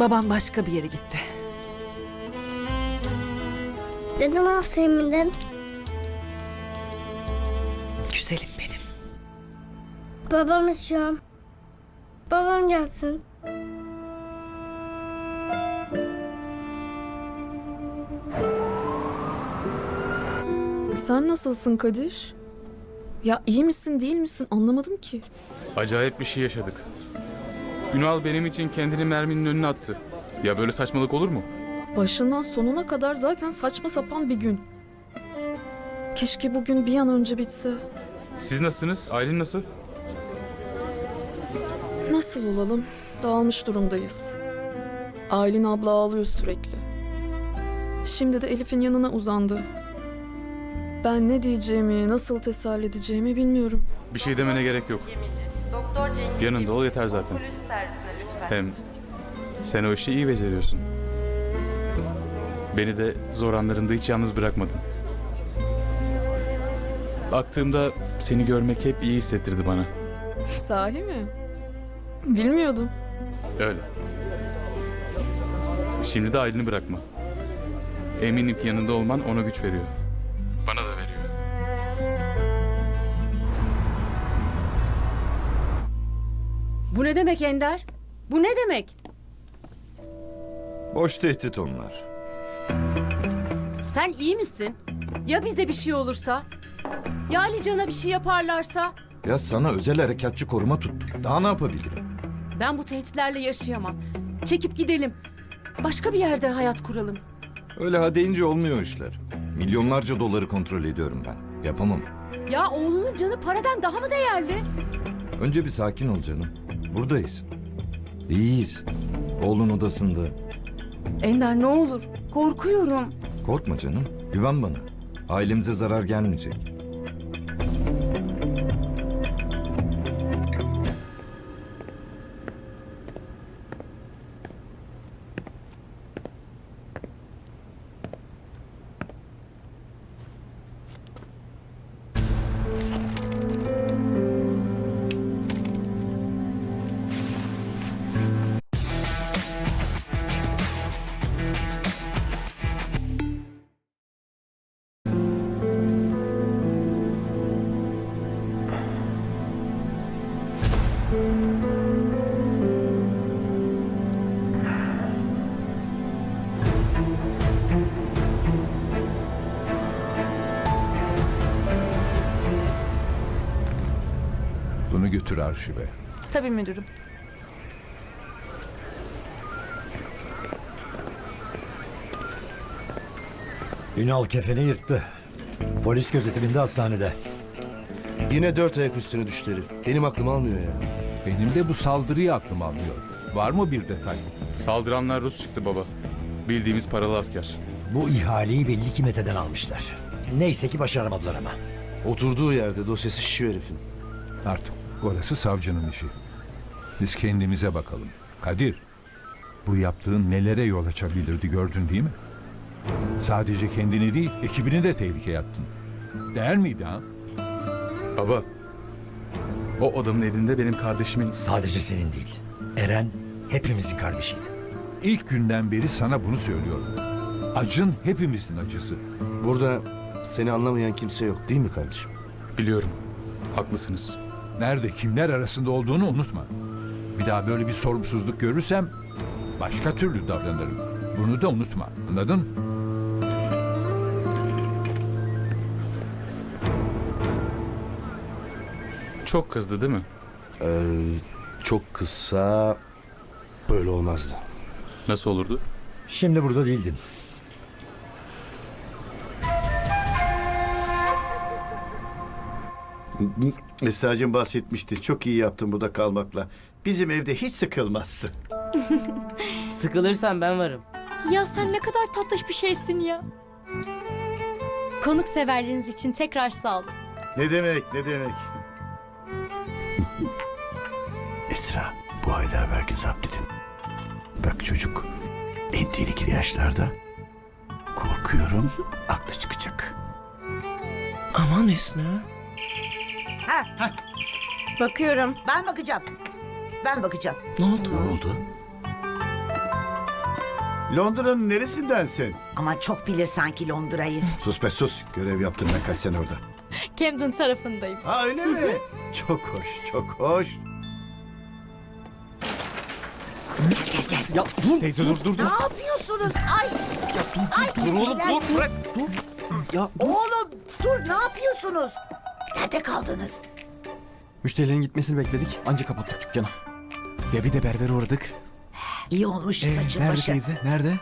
Babam başka bir yere gitti. Neden Asya'mın Güzelim benim. Babam istiyorum. Babam gelsin. Sen nasılsın Kadir? Ya iyi misin değil misin anlamadım ki. Acayip bir şey yaşadık. Ünal benim için kendini merminin önüne attı. Ya böyle saçmalık olur mu? Başından sonuna kadar zaten saçma sapan bir gün. Keşke bugün bir an önce bitse. Siz nasılsınız? Aylin nasıl? Nasıl olalım? Dağılmış durumdayız. Aylin abla ağlıyor sürekli. Şimdi de Elif'in yanına uzandı. Ben ne diyeceğimi, nasıl teselli edeceğimi bilmiyorum. Bir şey demene gerek yok. Doktor Cengiz Yanında ol yeter zaten. Onkoloji servisine lütfen. Hem sen o işi iyi beceriyorsun. Beni de zor anlarında hiç yalnız bırakmadın. Baktığımda seni görmek hep iyi hissettirdi bana. Sahi mi? Bilmiyordum. Öyle. Şimdi de Aylin'i bırakma. Eminim ki yanında olman ona güç veriyor. Bu ne demek Ender? Bu ne demek? Boş tehdit onlar. Sen iyi misin? Ya bize bir şey olursa? Ya Ali Can'a bir şey yaparlarsa? Ya sana özel harekatçı koruma tuttum. Daha ne yapabilirim? Ben bu tehditlerle yaşayamam. Çekip gidelim. Başka bir yerde hayat kuralım. Öyle ha deyince olmuyor işler. Milyonlarca doları kontrol ediyorum ben. Yapamam. Ya oğlunun canı paradan daha mı değerli? Önce bir sakin ol canım. Buradayız. İyiyiz. Oğlun odasında. Ender ne olur. Korkuyorum. Korkma canım. Güven bana. Ailemize zarar gelmeyecek. Götür arşive. Tabii müdürüm. Ünal kefeni yırttı. Polis gözetiminde hastanede. Yine dört ayak üstüne düştü herif. Benim aklım almıyor ya. Benim de bu saldırıyı aklım almıyor. Var mı bir detay? Saldıranlar Rus çıktı baba. Bildiğimiz paralı asker. Bu ihaleyi belli ki Mete'den almışlar. Neyse ki başaramadılar ama. Oturduğu yerde dosyası şişiyor herifin. Artık orası savcının işi. Biz kendimize bakalım. Kadir, bu yaptığın nelere yol açabilirdi gördün değil mi? Sadece kendini değil, ekibini de tehlikeye attın. Değer miydi ha? Baba, o adamın elinde benim kardeşimin... Sadece senin değil. Eren hepimizin kardeşiydi. İlk günden beri sana bunu söylüyorum. Acın hepimizin acısı. Burada seni anlamayan kimse yok değil mi kardeşim? Biliyorum, haklısınız. Nerede, kimler arasında olduğunu unutma. Bir daha böyle bir sorumsuzluk görürsem başka türlü davranırım. Bunu da unutma. Anladın? Çok kızdı değil mi? Ee, çok kısa böyle olmazdı. Nasıl olurdu? Şimdi burada değildin. Esra'cığım bahsetmişti. Çok iyi yaptın burada kalmakla. Bizim evde hiç sıkılmazsın. Sıkılırsan ben varım. Ya sen ne kadar tatlış bir şeysin ya. Konuk severliğiniz için tekrar sağ olun. Ne demek, ne demek. Esra, bu belki zapt edin. Bak çocuk, en tehlikeli yaşlarda. Korkuyorum, aklı çıkacak. Aman Hüsnü. Bakıyorum. Ben bakacağım. Ben bakacağım. Ne oldu? Ne oldu? Londra'nın neresindensin? Ama çok bilir sanki Londra'yı. Sus be sus. Görev yaptım ben kaç sene orada. Camden tarafındayım. Ha öyle mi? çok hoş, çok hoş. Ya dur. Teyze dur dur dur. Ne yapıyorsunuz? Ay Ya dur dur dur oğlum dur bırak dur. Ya dur. oğlum dur ne yapıyorsunuz? Nerede kaldınız? Müşterilerin gitmesini bekledik. Anca kapattık dükkanı. Ya bir de berbere uğradık. İyi olmuş Ee, saçın nerede başı. teyze? Nerede?